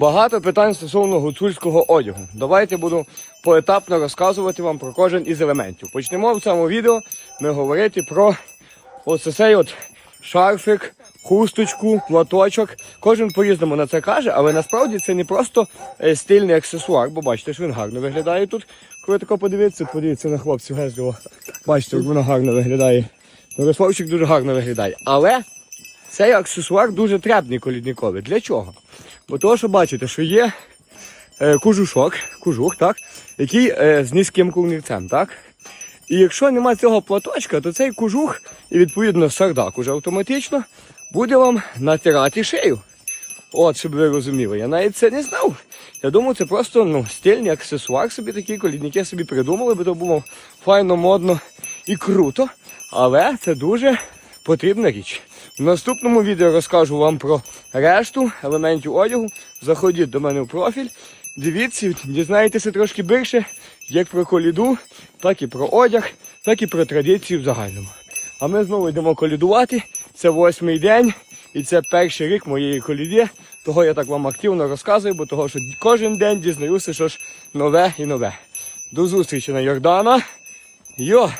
Багато питань стосовно гуцульського одягу. Давайте буду поетапно розказувати вам про кожен із елементів. Почнемо в цьому відео ми говорити про ось цей от шарфик, хусточку, платочок. Кожен по-різному на це каже, але насправді це не просто е, стильний аксесуар, бо бачите, що він гарно виглядає тут. Коли тако подивитися, подивіться на хлопців гезлього. Бачите, як воно гарно виглядає. Мирославчик дуже гарно виглядає. Але цей аксесуар дуже требний колідниковий. Для чого? Бо того, що бачите, що є е, кужушок, кужух, так, який е, з низьким курнівцем, так? І якщо нема цього платочка, то цей кужух і відповідно сардак уже автоматично буде вам натирати шию. От, щоб ви розуміли, я навіть це не знав. Я думав, це просто ну, стильний аксесуар собі такий, колідники собі придумали, бо то було файно, модно і круто. Але це дуже потрібна річ. В наступному відео розкажу вам про решту елементів одягу. Заходіть до мене в профіль, дивіться, дізнаєтеся трошки більше, як про коліду, так і про одяг, так і про традиції в загальному. А ми знову йдемо колідувати. Це восьмий день і це перший рік моєї коліди. Того я так вам активно розказую, бо того, що кожен день дізнаюся щось нове і нове. До зустрічі на Йордана. Йо!